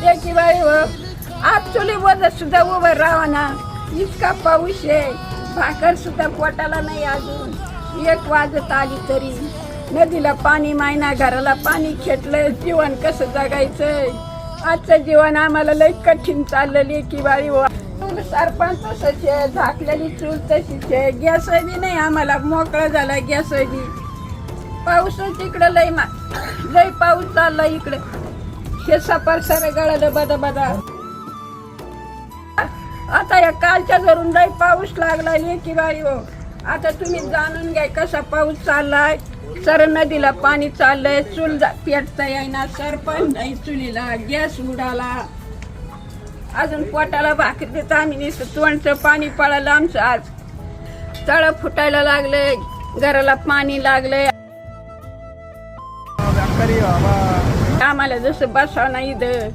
त्याची बाई व। आज सुद्धा उभं राहा ना इतका पाऊस आहे भाकर सुद्धा पोटाला नाही अजून एक वाजत आली तरी। नदीला पाणी मायना घराला पाणी खेटलं। जीवन कसं जगायचंय? आजचं जीवन आम्हाला लई कठीण चाललेली की बाई सरपंच तसंच आहे झाकलेली चूल तशीच आहे. गॅस बी नाही आम्हाला मोकळा झाला गॅस बी. पाऊसच इकडं लई मा लई पाऊस चालला इकडे. हे सपार सारे गळालं बदा बदा. आता या कालच्या धरून जाई पाऊस लागला की बाई हो. आता तुम्ही जाणून घ्या कसा पाऊस चाललाय. सर नदीला पाणी चाललंय चूल जा- पेटता येईना. सरपण नाही चुलीला गॅस उडाला. अजून पोटाला भाकरी देत आम्ही नुसतं तोंडचं पाणी पळालं आमचं आज. तळ फुटायला लागले घराला पाणी लागले बाबा आम्हाला जसं बसावं नाही इथं.